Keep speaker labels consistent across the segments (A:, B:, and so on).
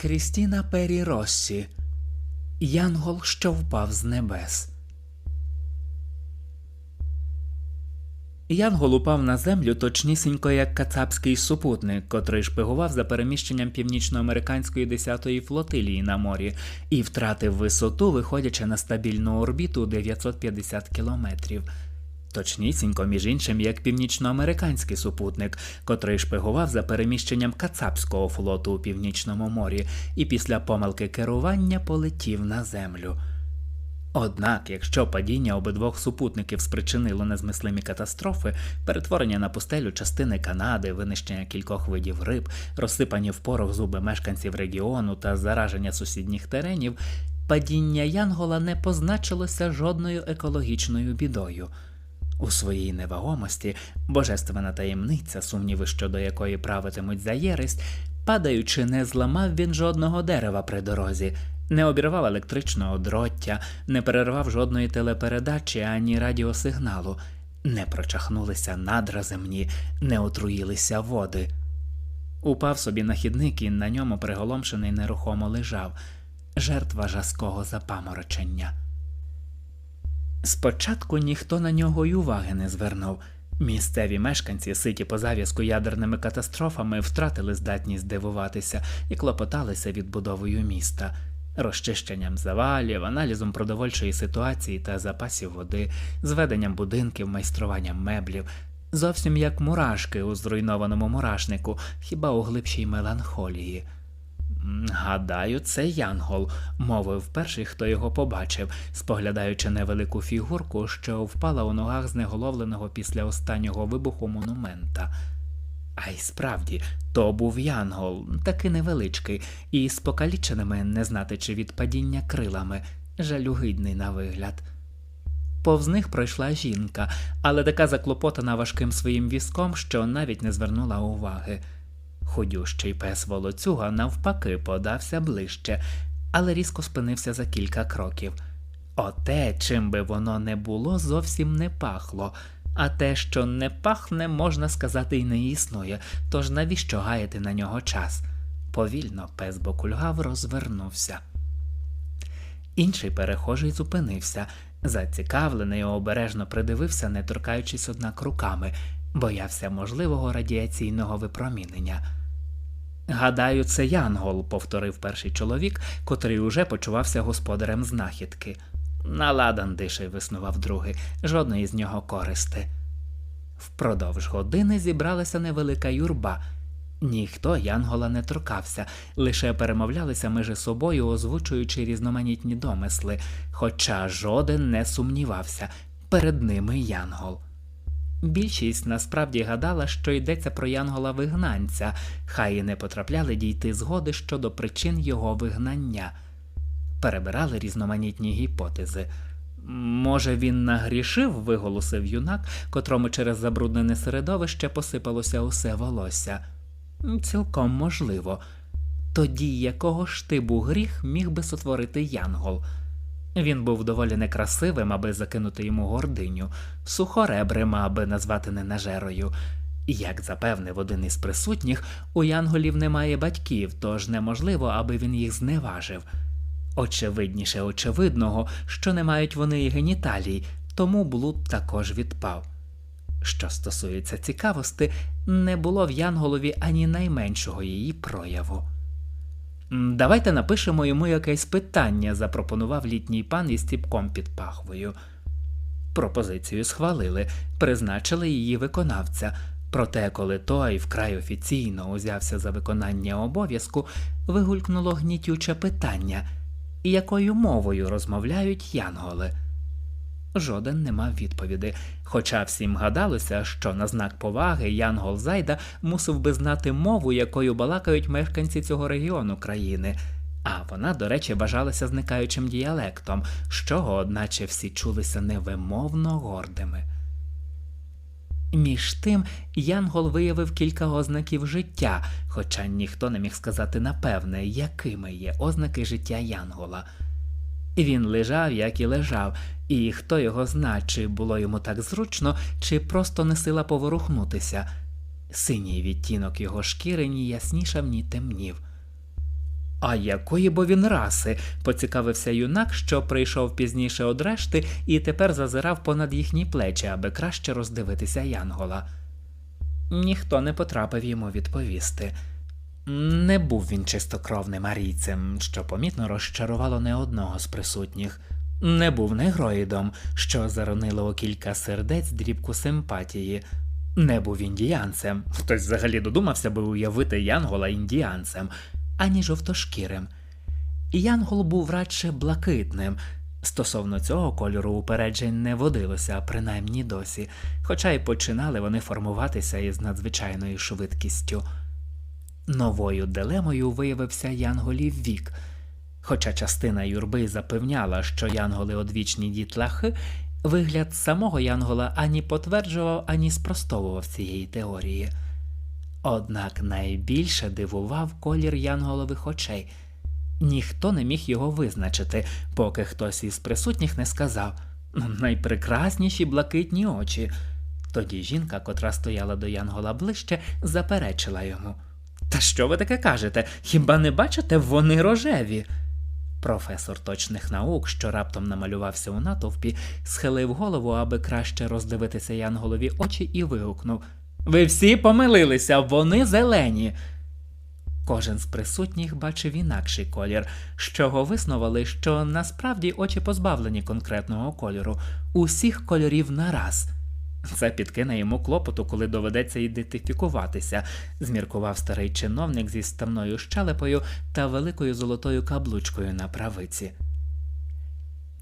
A: Крістіна Пері Россі Янгол, що впав з небес. Янгол упав на землю точнісінько як кацапський супутник, котрий шпигував за переміщенням північноамериканської 10-ї флотилії на морі і втратив висоту, виходячи на стабільну орбіту 950 кілометрів. Точнісінько, між іншим, як північноамериканський супутник, котрий шпигував за переміщенням Кацапського флоту у північному морі і після помилки керування полетів на землю. Однак, якщо падіння обидвох супутників спричинило незмислимі катастрофи, перетворення на пустелю частини Канади, винищення кількох видів риб, розсипані в порох зуби мешканців регіону та зараження сусідніх теренів, падіння Янгола не позначилося жодною екологічною бідою. У своїй невагомості божественна таємниця, сумніви щодо якої правитимуть за єресь, падаючи, не зламав він жодного дерева при дорозі, не обірвав електричного дроття, не перервав жодної телепередачі ані радіосигналу, не прочахнулися надра земні, не отруїлися води. Упав собі на хідник і на ньому приголомшений нерухомо лежав, жертва жаского запаморочення. Спочатку ніхто на нього й уваги не звернув. Місцеві мешканці, ситі по зав'язку ядерними катастрофами, втратили здатність дивуватися і клопоталися відбудовою міста, розчищенням завалів, аналізом продовольчої ситуації та запасів води, зведенням будинків, майструванням меблів, зовсім як мурашки у зруйнованому мурашнику, хіба у глибшій меланхолії. «М, Гадаю, це Янгол, мовив перший, хто його побачив, споглядаючи невелику фігурку, що впала у ногах знеголовленого після останнього вибуху монумента. А й справді, то був Янгол, таки невеличкий, і з покаліченими, не знати чи від падіння крилами, жалюгидний на вигляд. Повз них пройшла жінка, але така заклопотана важким своїм візком, що навіть не звернула уваги. Ходющий пес волоцюга навпаки подався ближче, але різко спинився за кілька кроків. Оте, чим би воно не було, зовсім не пахло, а те, що не пахне, можна сказати, й не існує, тож навіщо гаяти на нього час? Повільно пес бокульгав розвернувся. Інший перехожий зупинився, зацікавлений обережно придивився, не торкаючись однак руками, боявся можливого радіаційного випромінення. Гадаю, це Янгол, повторив перший чоловік, котрий уже почувався господарем знахідки. Наладан дише, виснував другий, жодної з нього користи. Впродовж години зібралася невелика юрба. Ніхто Янгола не торкався, лише перемовлялися між собою, озвучуючи різноманітні домисли, хоча жоден не сумнівався перед ними Янгол. Більшість насправді гадала, що йдеться про Янгола вигнанця, хай і не потрапляли дійти згоди щодо причин його вигнання. Перебирали різноманітні гіпотези. Може, він нагрішив, виголосив юнак, котрому через забруднене середовище посипалося усе волосся. Цілком можливо. Тоді якого ж тибу гріх міг би сотворити Янгол? Він був доволі некрасивим, аби закинути йому гординю, сухоребрим, аби назвати ненажерою. Як запевнив один із присутніх, у Янголів немає батьків, тож неможливо, аби він їх зневажив. Очевидніше очевидного, що не мають вони і геніталій, тому блуд також відпав. Що стосується цікавості, не було в Янголові ані найменшого її прояву. «М, Давайте напишемо йому якесь питання, запропонував літній пан із ціпком під пахвою. Пропозицію схвалили, призначили її виконавця. Проте, коли той вкрай офіційно узявся за виконання обов'язку, вигулькнуло гнітюче питання якою мовою розмовляють янголи? Жоден не мав відповіді, хоча всім гадалося, що на знак поваги Янгол Зайда мусив би знати мову, якою балакають мешканці цього регіону країни, а вона, до речі, вважалася зникаючим діалектом, з чого, одначе, всі чулися невимовно гордими. Між тим Янгол виявив кілька ознаків життя, хоча ніхто не міг сказати напевне, якими є ознаки життя Янгола. Він лежав, як і лежав, і хто його зна, чи було йому так зручно, чи просто не сила поворухнутися. Синій відтінок його шкіри ні яснішав, ні темнів. А якої бо він раси? поцікавився юнак, що прийшов пізніше од решти і тепер зазирав понад їхні плечі, аби краще роздивитися Янгола. Ніхто не потрапив йому відповісти. Не був він чистокровним арійцем, що помітно розчарувало не одного з присутніх. Не був негроїдом, що заронило у кілька сердець дрібку симпатії. Не був індіянцем. Хтось взагалі додумався би уявити Янгола індіянцем, ані жовтошкірим. Янгол був радше блакитним. Стосовно цього кольору упереджень не водилося, принаймні досі, хоча й починали вони формуватися із надзвичайною швидкістю. Новою дилемою виявився Янголів вік. Хоча частина юрби запевняла, що янголи одвічні дітлахи, вигляд самого Янгола ані потверджував, ані спростовував цієї теорії. Однак найбільше дивував колір янголових очей. Ніхто не міг його визначити, поки хтось із присутніх не сказав найпрекрасніші блакитні очі. Тоді жінка, котра стояла до Янгола ближче, заперечила йому. Та що ви таке кажете? Хіба не бачите, вони рожеві? Професор точних наук, що раптом намалювався у натовпі, схилив голову, аби краще роздивитися Янголові очі, і вигукнув Ви всі помилилися, вони зелені. Кожен з присутніх бачив інакший колір, з чого виснували, що насправді очі позбавлені конкретного кольору, усіх кольорів нараз. Це підкине йому клопоту, коли доведеться ідентифікуватися, зміркував старий чиновник зі ставною щелепою та великою золотою каблучкою на правиці.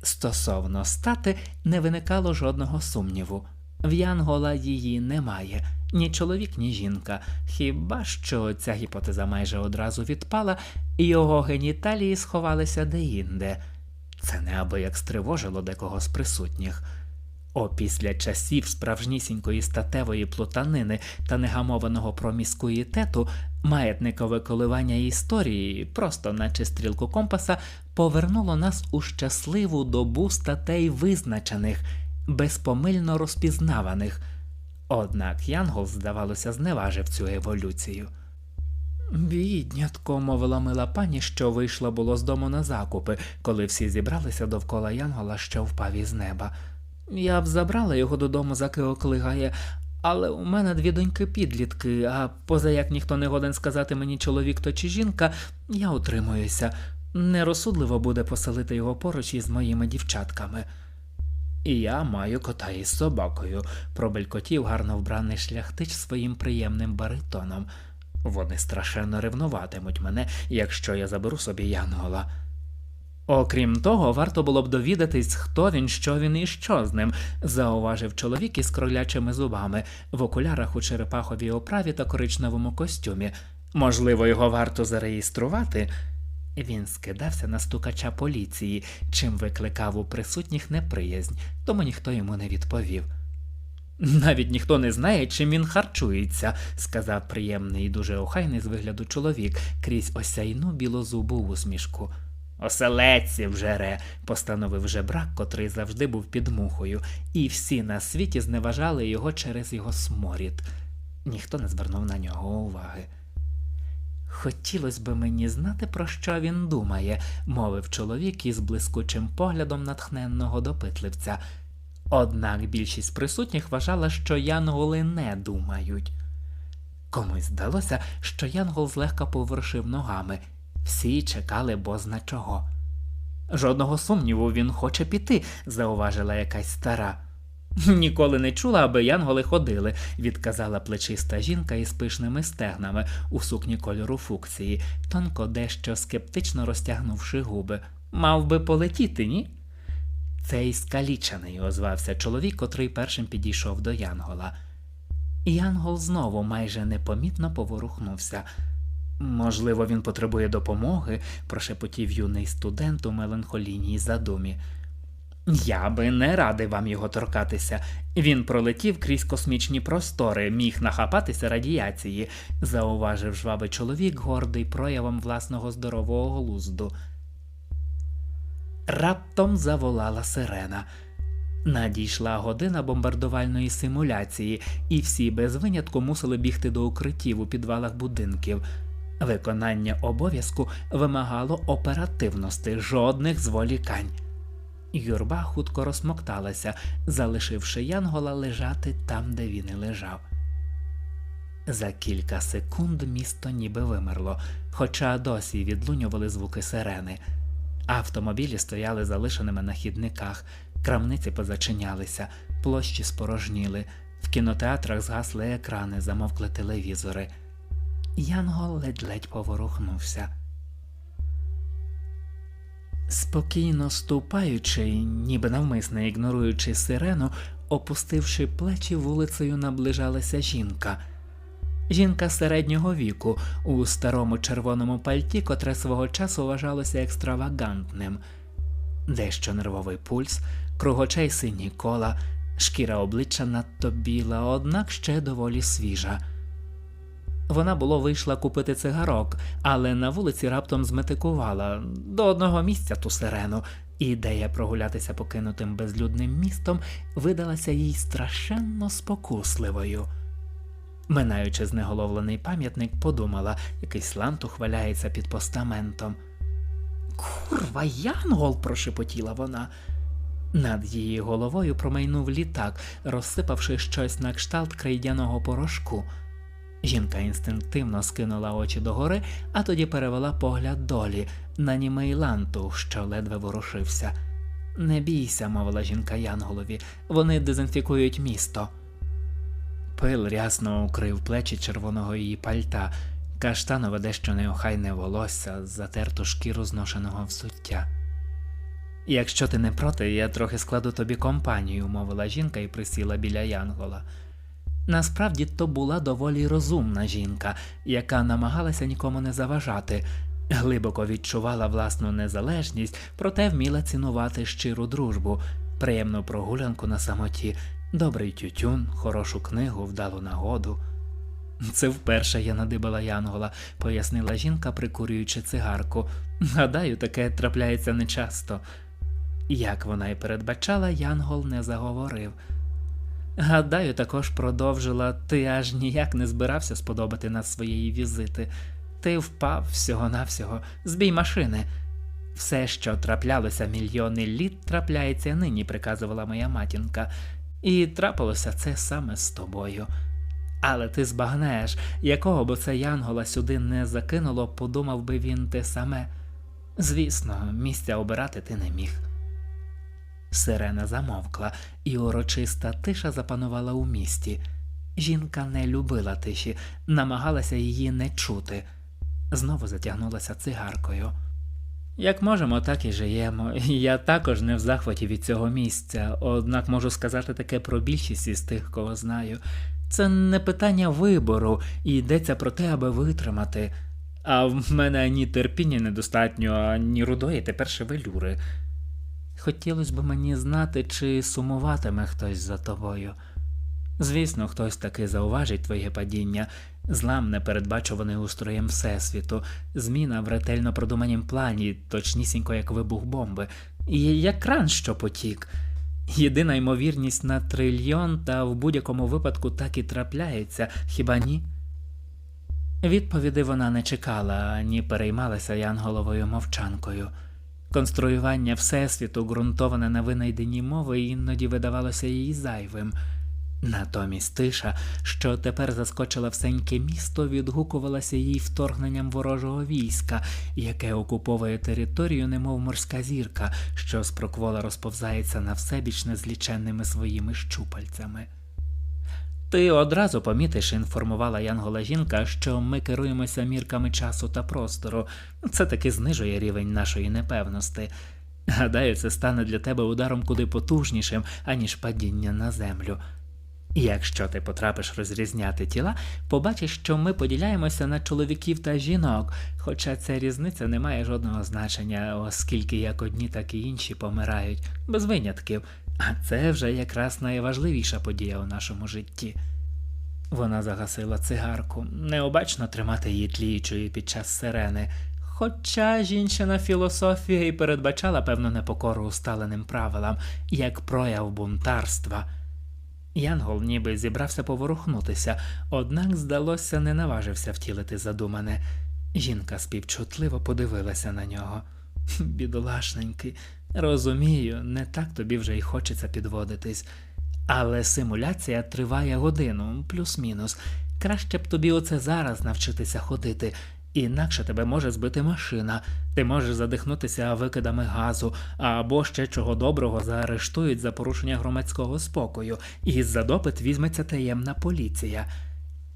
A: Стосовно стати не виникало жодного сумніву. В Янгола її немає, ні чоловік, ні жінка. Хіба що ця гіпотеза майже одразу відпала, і його геніталії сховалися деінде. Це неабияк стривожило декого з присутніх. Опісля часів справжнісінької статевої плутанини та негамованого проміскуїтету маятникове коливання історії, просто наче стрілку компаса, повернуло нас у щасливу добу статей визначених, безпомильно розпізнаваних. Однак Янгол, здавалося, зневажив цю еволюцію. Біднятко, мовила мила пані, що вийшла було з дому на закупи, коли всі зібралися довкола Янгола, що впав із неба. Я б забрала його додому, заки оклигає, але у мене дві доньки підлітки, а поза як ніхто не годен сказати мені чоловік то чи жінка, я утримуюся. Нерозсудливо буде поселити його поруч із моїми дівчатками. І я маю кота із собакою, пробелькотів гарно вбраний шляхтич своїм приємним баритоном. Вони страшенно ревнуватимуть мене, якщо я заберу собі Янгола. Окрім того, варто було б довідатись, хто він, що він і що з ним, зауважив чоловік із кролячими зубами, в окулярах у черепаховій оправі та коричневому костюмі. Можливо, його варто зареєструвати. Він скидався на стукача поліції, чим викликав у присутніх неприязнь, тому ніхто йому не відповів. Навіть ніхто не знає, чим він харчується, сказав приємний і дуже охайний з вигляду чоловік крізь осяйну білозубу усмішку. Оселедці вжере, постановив жебрак, котрий завжди був під мухою, і всі на світі зневажали його через його сморід. Ніхто не звернув на нього уваги. Хотілося б мені знати, про що він думає, мовив чоловік із блискучим поглядом натхненного допитливця. Однак більшість присутніх вважала, що янголи не думають. Комусь здалося, що янгол злегка поворушив ногами. Всі чекали бозна чого. Жодного сумніву він хоче піти, зауважила якась стара. Ніколи не чула, аби янголи ходили, відказала плечиста жінка із пишними стегнами у сукні кольору фукції, тонко дещо скептично розтягнувши губи. Мав би полетіти, ні? Цей скалічений, озвався чоловік, котрий першим підійшов до Янгола. Янгол знову майже непомітно поворухнувся. Можливо, він потребує допомоги, прошепотів юний студент у меланхолійній задумі. Я би не радий вам його торкатися. Він пролетів крізь космічні простори, міг нахапатися радіації, зауважив жвавий чоловік, гордий проявом власного здорового глузду. Раптом заволала сирена. Надійшла година бомбардувальної симуляції, і всі без винятку мусили бігти до укриттів у підвалах будинків. Виконання обов'язку вимагало оперативності, жодних зволікань. Юрба хутко розсмокталася, залишивши Янгола лежати там, де він і лежав. За кілька секунд місто ніби вимерло, хоча досі відлунювали звуки сирени. Автомобілі стояли залишеними на хідниках, крамниці позачинялися, площі спорожніли, в кінотеатрах згасли екрани, замовкли телевізори. Янгол ледь-ледь поворухнувся. Спокійно ступаючи, ніби навмисне ігноруючи сирену, опустивши плечі вулицею, наближалася жінка. Жінка середнього віку у старому червоному пальті, котре свого часу вважалося екстравагантним, дещо нервовий пульс, кругочей сині кола, шкіра обличчя надто біла, однак ще доволі свіжа. Вона було вийшла купити цигарок, але на вулиці раптом зметикувала до одного місця ту сирену. Ідея прогулятися покинутим безлюдним містом видалася їй страшенно спокусливою. Минаючи знеголовлений пам'ятник, подумала, якийсь лантух валяється під постаментом. Курва, Янгол, прошепотіла вона. Над її головою промайнув літак, розсипавши щось на кшталт крейдяного порошку. Жінка інстинктивно скинула очі догори, а тоді перевела погляд долі на німий лантух, що ледве ворушився. Не бійся, мовила жінка Янголові, вони дезінфікують місто. Пил рясно укрив плечі червоного її пальта, каштанове дещо неохайне волосся, затерту шкіру зношеного взуття. Якщо ти не проти, я трохи складу тобі компанію, мовила жінка і присіла біля Янгола. Насправді то була доволі розумна жінка, яка намагалася нікому не заважати, глибоко відчувала власну незалежність, проте вміла цінувати щиру дружбу, приємну прогулянку на самоті, добрий тютюн, хорошу книгу, вдалу нагоду. Це вперше я надибала Янгола, пояснила жінка, прикурюючи цигарку. Гадаю, таке трапляється нечасто. Як вона й передбачала, Янгол не заговорив. Гадаю, також продовжила, ти аж ніяк не збирався сподобати нас своєї візити. Ти впав всього-навсього, збій машини. Все, що траплялося мільйони літ, трапляється нині, приказувала моя матінка, і трапилося це саме з тобою. Але ти збагнеш, якого б це Янгола сюди не закинуло, подумав би він те саме. Звісно, місця обирати ти не міг. Сирена замовкла, і урочиста тиша запанувала у місті. Жінка не любила тиші, намагалася її не чути. Знову затягнулася цигаркою. Як можемо, так і живемо. Я також не в захваті від цього місця, однак можу сказати таке про більшість із тих, кого знаю. Це не питання вибору, і йдеться про те, аби витримати. А в мене ані терпіння недостатньо, ані рудої тепер шевелюри. Хотілося б мені знати, чи сумуватиме хтось за тобою. Звісно, хтось таки зауважить твоє падіння, злам непередбачуваний устроєм Всесвіту, зміна в ретельно продуманім плані, точнісінько як вибух бомби, і як кран, що потік. Єдина ймовірність на трильйон, та в будь-якому випадку так і трапляється, хіба ні? Відповіди вона не чекала, ані переймалася Янголовою мовчанкою. Конструювання Всесвіту, ґрунтоване на винайденні мови, іноді видавалося їй зайвим. Натомість тиша, що тепер заскочила всеньке місто, відгукувалася їй вторгненням ворожого війська, яке окуповує територію, немов морська зірка, що з проквола розповзається на всебіч незліченними своїми щупальцями. Ти одразу помітиш, інформувала Янгола жінка, що ми керуємося мірками часу та простору. Це таки знижує рівень нашої непевності. Гадаю, це стане для тебе ударом куди потужнішим, аніж падіння на землю. Якщо ти потрапиш розрізняти тіла, побачиш, що ми поділяємося на чоловіків та жінок, хоча ця різниця не має жодного значення, оскільки як одні, так і інші помирають, без винятків, а це вже якраз найважливіша подія у нашому житті. Вона загасила цигарку, необачно тримати її тліючою під час сирени, хоча жінчина філософія і передбачала певну непокору усталеним правилам, як прояв бунтарства. Янгол ніби зібрався поворухнутися, однак, здалося, не наважився втілити задумане. Жінка співчутливо подивилася на нього. Бідолашненький, розумію, не так тобі вже й хочеться підводитись. Але симуляція триває годину, плюс-мінус. Краще б тобі оце зараз навчитися ходити, інакше тебе може збити машина, ти можеш задихнутися викидами газу, або ще чого доброго заарештують за порушення громадського спокою, і за допит візьметься таємна поліція.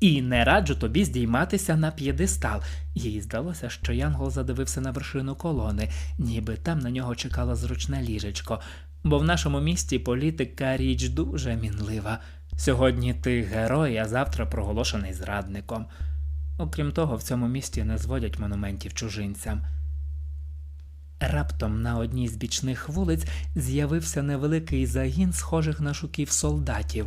A: І не раджу тобі здійматися на п'єдестал. Їй здалося, що Янгол задивився на вершину колони, ніби там на нього чекало зручне ліжечко. Бо в нашому місті політика річ дуже мінлива. Сьогодні ти герой, а завтра проголошений зрадником. Окрім того, в цьому місті не зводять монументів чужинцям. Раптом на одній з бічних вулиць з'явився невеликий загін схожих на шуків солдатів.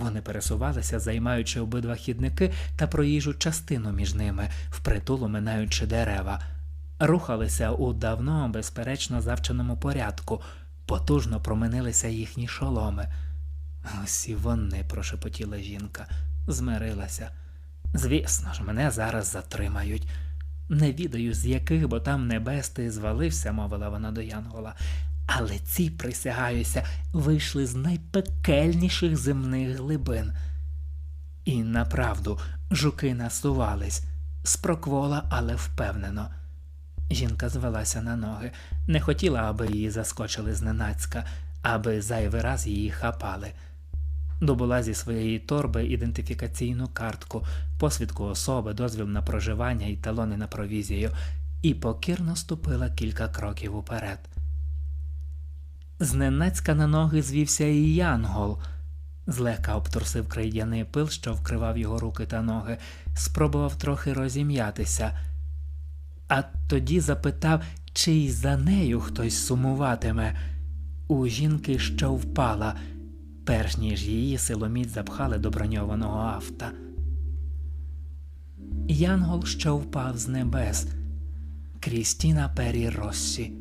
A: Вони пересувалися, займаючи обидва хідники та проїжджу частину між ними, впритул оминаючи дерева. Рухалися у давно, безперечно, завченому порядку, потужно променилися їхні шоломи. Ось і вони, прошепотіла жінка, змирилася. Звісно ж, мене зараз затримають. Не відаю, з яких бо там небес ти звалився, мовила вона до Янгола. Але ці, присягаюся, вийшли з найпекельніших земних глибин. І направду жуки насувались, спроквола, але впевнено. Жінка звелася на ноги, не хотіла, аби її заскочили зненацька, аби зайвий раз її хапали. Добула зі своєї торби ідентифікаційну картку, посвідку особи, дозвіл на проживання і талони на провізію, і покірно ступила кілька кроків уперед. Зненацька на ноги звівся і Янгол. Злегка обтрусив крейдяний пил, що вкривав його руки та ноги, спробував трохи розім'ятися, а тоді запитав, чи й за нею хтось сумуватиме. У жінки що впала, перш ніж її силоміць запхали до броньованого авто. Янгол що впав з небес. Крістіна Пері Россі.